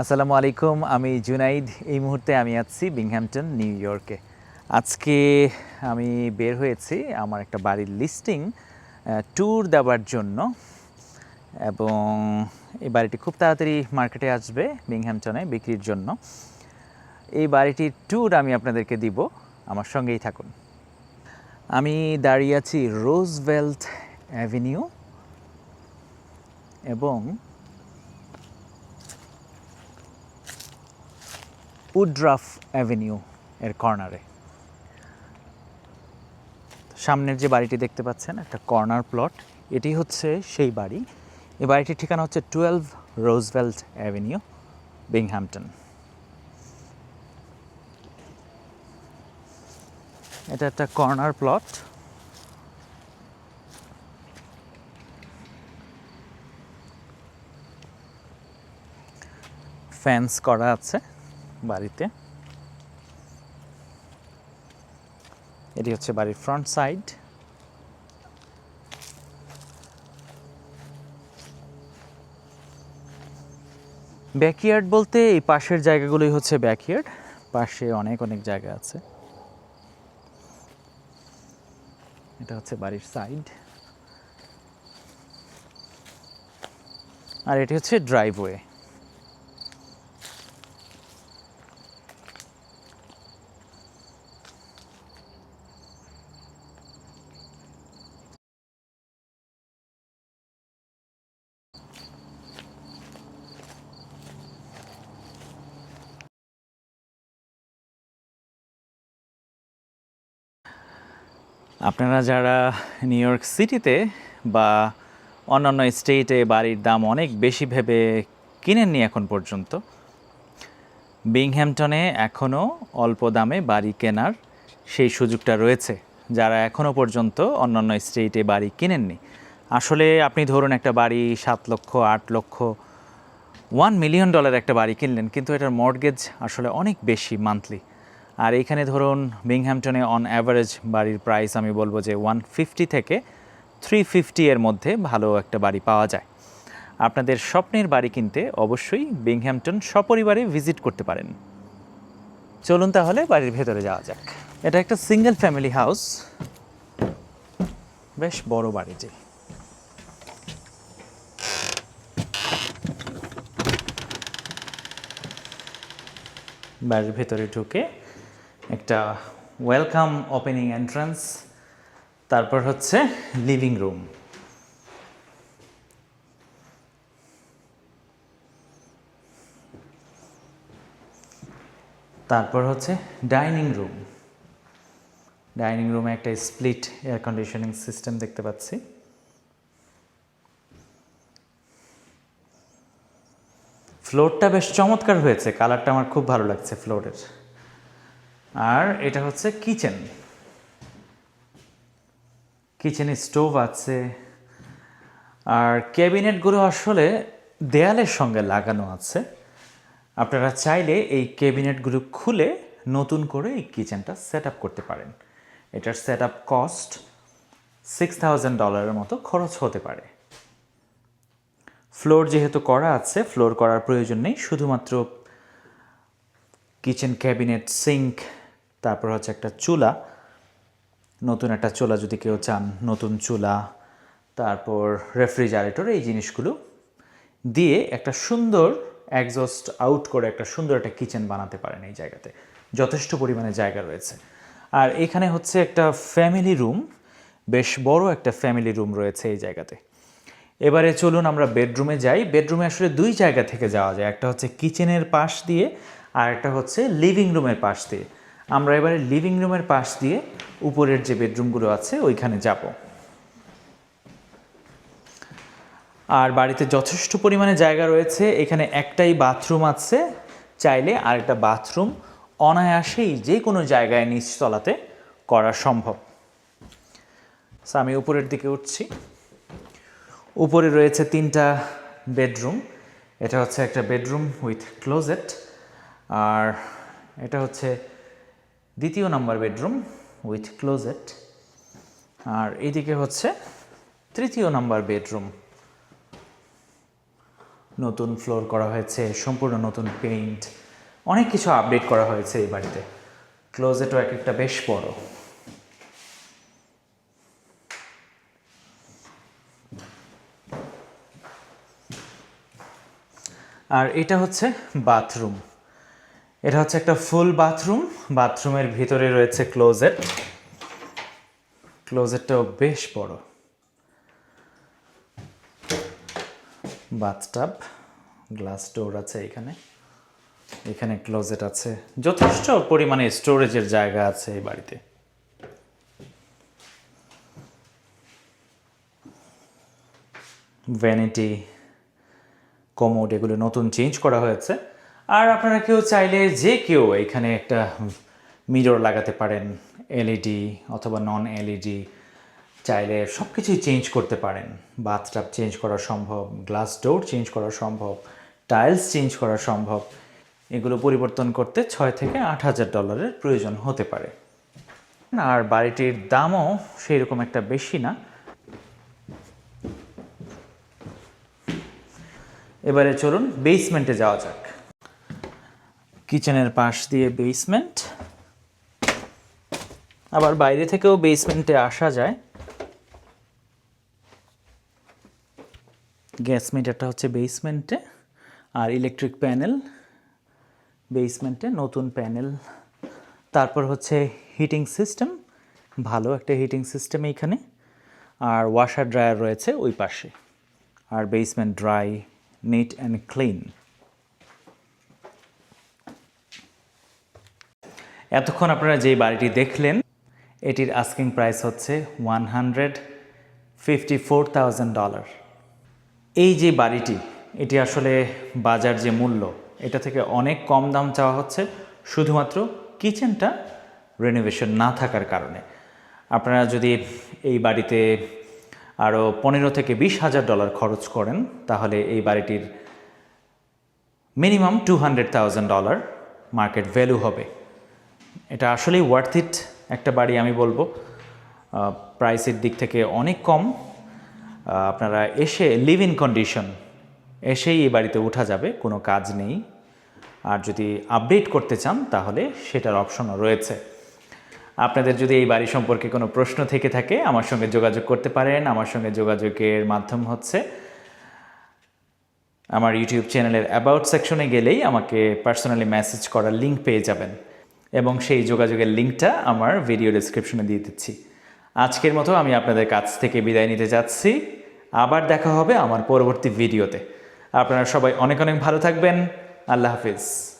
আসসালামু আলাইকুম, আমি জুনাইদ। এই মুহূর্তে আমি আছি বিংহ্যাম্পটন নিউ ইয়র্কে আজকে আমি বের হয়েছি আমার একটা বাড়ির লিস্টিং ট্যুর দেওয়ার জন্য। এবং এই বাড়িটি খুব তাড়াতাড়ি মার্কেটে আসবে বিংহ্যাম্পটনে বিক্রির জন্য। এই বাড়িটির ট্যুর আমি আপনাদেরকে দিব, আমার সঙ্গেই থাকুন। আমি দাঁড়িয়ে আছি রোজভেল্ট অ্যাভিনিউ এবং উড্রাফ অ্যাভিনিউ এর কর্নারে। সামনের যে বাড়িটি দেখতে পাচ্ছেন, একটা কর্নার প্লট, এটি হচ্ছে সেই বাড়ি। এই বাড়িটির ঠিকানা হচ্ছে টুয়েলভ রোজভেল্ট অ্যাভিনিউ বিংহ্যাম্পটন এটা একটা কর্নার প্লট। ফ্যান্স করা আছে। বাড়িতে। এটি হচ্ছে বাড়ির ফ্রন্ট সাইড ব্যাকইয়ার্ড বলতে এই পাশের জায়গাগুলোই হচ্ছে ব্যাকইয়ার্ড পাশে অনেক অনেক জায়গা আছে। এটা হচ্ছে বাড়ির সাইড আর এটি হচ্ছে ড্রাইভওয়ে আপনারা যারা নিউ ইয়র্ক সিটিতে বা অন্যান্য স্টেটে বাড়ির দাম অনেক বেশি ভেবে কিনেননি এখন পর্যন্ত বিংহ্যাম্পটনে এখনও অল্প দামে বাড়ি কেনার সেই সুযোগটা রয়েছে, যারা এখনও পর্যন্ত অন্যান্য স্টেটে বাড়ি কিনেননি। আসলে আপনি ধরুন একটা বাড়ি সাত লক্ষ, আট লক্ষ ওয়ান মিলিয়ন ডলার একটা বাড়ি কিনলেন, কিন্তু এটার মর্গেজ আসলে অনেক বেশি মান্থলি আর এইখানে ধরুন বিংহ্যাম্পটনে অন অ্যাভারেজ বাড়ির প্রাইস আমি বলব যে ওয়ান ফিফটি থেকে থ্রি ফিফটি এর মধ্যে ভালো একটা বাড়ি পাওয়া যায়। আপনাদের স্বপ্নের বাড়ি কিনতে অবশ্যই বিংহ্যাম্পটন সপরিবারে ভিজিট করতে পারেন। চলুন তাহলে বাড়ির ভেতরে যাওয়া যাক। এটা একটা সিঙ্গেল ফ্যামিলি হাউস বেশ বড় বাড়ি যে। বাড়ির ভেতরে ঢুকে একটা ওয়েলকাম ওপেনিং এন্ট্রান্স তারপর হচ্ছে লিভিং রুম তারপর হচ্ছে ডাইনিং রুম ডাইনিং রুমে একটা স্প্লিট এয়ার কন্ডিশনিং সিস্টেম দেখতে পাচ্ছি। ফ্লোরটা বেশ চমৎকার হয়েছে কালারটা আমার খুব ভালো লাগছে ফ্লোরের আর এটা হচ্ছে কিচেন। কিচেনে স্টোভ আছে, আর ক্যাবিনেটগুলো আসলে দেয়ালের সঙ্গে লাগানো আছে। আপনারা চাইলে এই ক্যাবিনেটগুলো খুলে নতুন করে এই কিচেনটা সেট আপ করতে পারেন। এটার set up cost six thousand ডলারের মতো খরচ হতে পারে। ফ্লোর যেহেতু করা আছে, ফ্লোর করার প্রয়োজন নেই। শুধুমাত্র কিচেন ক্যাবিনেট, সিঙ্ক তারপর হচ্ছে একটা চুলা। নতুন একটা চুলা যদি কেউ চান, নতুন চুলা, তারপর রেফ্রিজারেটর, এই জিনিসগুলো দিয়ে একটা সুন্দর একজস্ট আউট করে একটা সুন্দর একটা কিচেন বানাতে পারেন এই জায়গাতে। যথেষ্ট পরিমাণে জায়গা রয়েছে। আর এখানে হচ্ছে একটা ফ্যামিলি রুম বেশ বড় একটা ফ্যামিলি রুম রয়েছে এই জায়গাতে। এবারে চলুন আমরা বেডরুমে যাই। বেডরুমে আসলে দুই জায়গা থেকে যাওয়া যায়। একটা হচ্ছে কিচেনের পাশ দিয়ে আর একটা হচ্ছে লিভিং রুমের পাশ দিয়ে। আমরা এবারে লিভিং রুমের পাশ দিয়ে উপরের যে বেডরুমগুলো আছে, ওইখানে যাব। আর বাড়িতে যথেষ্ট পরিমাণে জায়গা রয়েছে। এখানে একটাই বাথরুম আছে। চাইলে আরেকটা বাথরুম অনায়াসেই যে কোনো জায়গায় নিচতলাতে করা সম্ভব। আমি উপরের দিকে উঠছি। উপরে রয়েছে তিনটা বেডরুম এটা হচ্ছে একটা বেডরুম উইথ ক্লোজেট আর এটা হচ্ছে দ্বিতীয় নাম্বার বেডরুম উইথ ক্লোজেট। আর এইদিকে হচ্ছে তৃতীয় নাম্বার বেডরুম। নতুন ফ্লোর করা হয়েছে, সম্পূর্ণ নতুন পেইন্ট। অনেক কিছু আপডেট করা হয়েছে এই বাড়িতে। ক্লোজেটও এক একটা বেশ বড়। আর এটা হচ্ছে বাথরুম। এটা হচ্ছে একটা ফুল বাথরুম। বাথরুমের ভিতরে রয়েছে ক্লোজেট। ক্লোজেটটাও বেশ বড়। বাথটাব, গ্লাস ডোর আছে এখানে। এখানে ক্লোজেট আছে। যথেষ্ট পরিমাণে স্টোরেজের জায়গা আছে এই বাড়িতে। ভ্যানিটি কমোড এগুলো নতুন চেঞ্জ করা হয়েছে। আর আপনারা কেউ চাইলে যে কেউ এখানে একটা মিরর লাগাতে পারেন এলইডি অথবা নন এলইডি চাইলে সব কিছুই চেঞ্জ করতে পারেন। বাথটাব চেঞ্জ করা সম্ভব গ্লাস ডোর চেঞ্জ করা সম্ভব টাইলস চেঞ্জ করা সম্ভব। এগুলো পরিবর্তন করতে ছয় থেকে আট হাজার ডলারের প্রয়োজন হতে পারে। আর বাড়িটির দামও সেই রকম একটা বেশি না। এবারে চলুন বেসমেন্টে যাওয়া যাক। কিচেনের পাশ দিয়ে বেসমেন্ট আবার বাইরে থেকেও বেসমেন্টে আসা যায়। গ্যাস মিটারটা হচ্ছে বেসমেন্টে আর ইলেকট্রিক প্যানেল বেসমেন্টে নতুন প্যানেল তারপর হচ্ছে হিটিং সিস্টেম ভালো একটা হিটিং সিস্টেম এইখানে আর ওয়াশার ড্রায়ার রয়েছে ওই পাশে। আর basement dry neat and clean এতক্ষণ আপনারা যেই বাড়িটি দেখলেন, এটির আস্কিং প্রাইস হচ্ছে one hundred fifty four thousand dollar এই যে বাড়িটি, এটি আসলে বাজার যে মূল্য, এটা থেকে অনেক কম দাম চাওয়া হচ্ছে, শুধুমাত্র কিচেনটা রেনোভেশন না থাকার কারণে। আপনারা যদি এই বাড়িতে আরও পনেরো থেকে বিশ হাজার ডলার খরচ করেন, তাহলে এই বাড়িটির minimum two hundred thousand dollar market value হবে। এটা আসলেই ওয়ার্থ ইট একটা বাড়ি আমি বলব। প্রাইসের দিক থেকে অনেক কম। আপনারা এসে লিভ ইন কন্ডিশন এসেই এই বাড়িতে ওঠা যাবে, কোনো কাজ নেই। আর যদি আপডেট করতে চান, তাহলে সেটার অপশনও রয়েছে। আপনাদের যদি এই বাড়ি সম্পর্কে কোনো প্রশ্ন থেকে থাকে, আমার সঙ্গে যোগাযোগ করতে পারেন। আমার সঙ্গে যোগাযোগের মাধ্যম হচ্ছে আমার ইউটিউব চ্যানেলের অ্যাবাউট সেকশনে গেলেই আমাকে পার্সোনালি মেসেজ করার লিঙ্ক পেয়ে যাবেন। এবং সেই যোগাযোগের লিঙ্কটা আমার ভিডিও ডিসক্রিপশনে দিয়ে দিচ্ছি। আজকের মতো আমি আপনাদের কাছ থেকে বিদায় নিতে যাচ্ছি। আবার দেখা হবে আমার পরবর্তী ভিডিওতে। আপনারা সবাই অনেক অনেক ভালো থাকবেন। আল্লাহ হাফিজ।